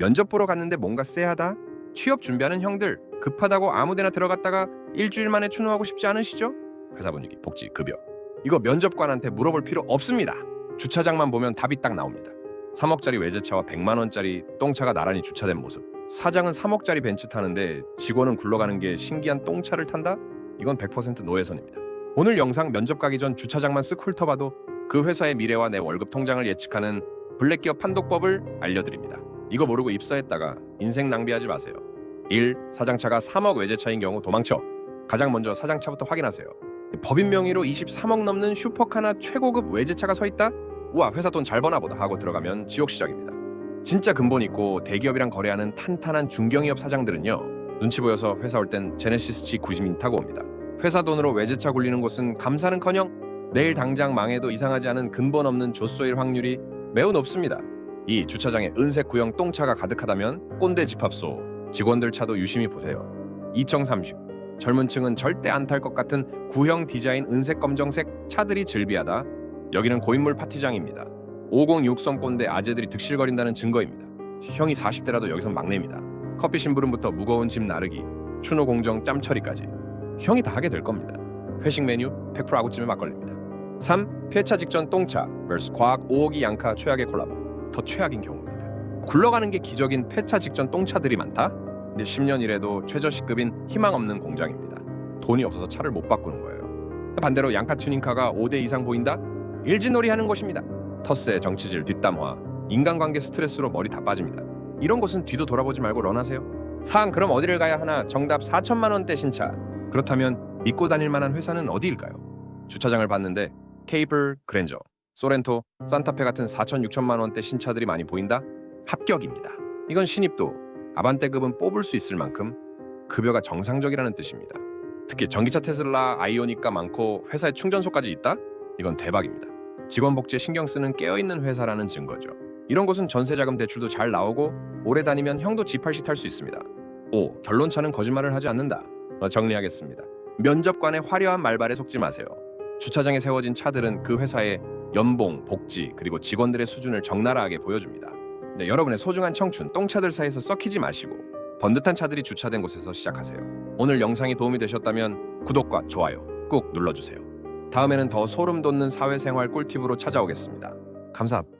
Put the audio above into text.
면접 보러 갔는데 뭔가 쎄하다? 취업 준비하는 형들 급하다고 아무데나 들어갔다가 일주일 만에 추노하고 싶지 않으시죠? 회사 분위기, 복지, 급여 이거 면접관한테 물어볼 필요 없습니다. 주차장만 보면 답이 딱 나옵니다. 3억짜리 외제차와 100만 원짜리 똥차가 나란히 주차된 모습. 사장은 3억짜리 벤츠 타는데 직원은 굴러가는 게 신기한 똥차를 탄다? 이건 100% 노예선입니다. 오늘 영상 면접 가기 전 주차장만 쓱 훑어봐도 그 회사의 미래와 내 월급 통장을 예측하는 블랙 기업 판독법을 알려드립니다. 이거 모르고 입사했다가 인생 낭비하지 마세요. 1. 사장차가 3억 외제차인 경우 도망쳐. 가장 먼저 사장차부터 확인하세요. 법인 명의로 23억 넘는 슈퍼카나 최고급 외제차가 서 있다? 우와 회사 돈 잘 버나 보다 하고 들어가면 지옥 시작입니다. 진짜 근본 있고 대기업이랑 거래하는 탄탄한 중견기업 사장들은요 눈치 보여서 회사 올 땐 제네시스 G90인 타고 옵니다. 회사 돈으로 외제차 굴리는 곳은 감사는커녕 내일 당장 망해도 이상하지 않은 근본 없는 조소일 확률이 매우 높습니다. 이 주차장에 은색 구형 똥차가 가득하다면 꼰대 집합소 직원들 차도 유심히 보세요. 2030 젊은 층은 절대 안 탈 것 같은 구형 디자인 은색 검정색 차들이 즐비하다. 여기는 고인물 파티장입니다. 506선 꼰대 아재들이 득실거린다는 증거입니다. 형이 40대라도 여기선 막내입니다. 커피 심부름부터 무거운 짐 나르기, 추노 공정 짬 처리까지 형이 다 하게 될 겁니다. 회식 메뉴 100% 아구찜에 막걸리입니다. 3. 폐차 직전 똥차 vs 과학 5억이 양카 최악의 콜라보 더 최악인 경우입니다. 굴러가는 게 기적인 폐차 직전 똥차들이 많다? 근데 10년 일해도 최저시급인 희망 없는 공장입니다. 돈이 없어서 차를 못 바꾸는 거예요. 반대로 양카 튜닝카가 5대 이상 보인다? 일진놀이 하는 곳입니다. 텃세, 정치질, 뒷담화, 인간관계 스트레스로 머리 다 빠집니다. 이런 곳은 뒤도 돌아보지 말고 런하세요. 사항 그럼 어디를 가야 하나? 정답 4천만 원대 신차. 그렇다면 믿고 다닐 만한 회사는 어디일까요? 주차장을 봤는데 케이블, 그랜저, 소렌토, 산타페 같은 4천 6천만 원대 신차들이 많이 보인다? 합격입니다. 이건 신입도 아반떼급은 뽑을 수 있을 만큼 급여가 정상적이라는 뜻입니다. 특히 전기차 테슬라, 아이오니까 많고 회사에 충전소까지 있다? 이건 대박입니다. 직원 복지에 신경 쓰는 깨어있는 회사라는 증거죠. 이런 곳은 전세자금 대출도 잘 나오고 오래 다니면 형도 G80 탈수 있습니다. 5. 결론차는 거짓말을 하지 않는다. 어, 정리하겠습니다. 면접관의 화려한 말발에 속지 마세요. 주차장에 세워진 차들은 그 회사의 연봉, 복지 그리고 직원들의 수준을 적나라하게 보여줍니다. 네, 여러분의 소중한 청춘 똥차들 사이에서 썩히지 마시고 번듯한 차들이 주차된 곳에서 시작하세요. 오늘 영상이 도움이 되셨다면 구독과 좋아요 꼭 눌러주세요. 다음에는 더 소름 돋는 사회생활 꿀팁으로 찾아오겠습니다. 감사합니다.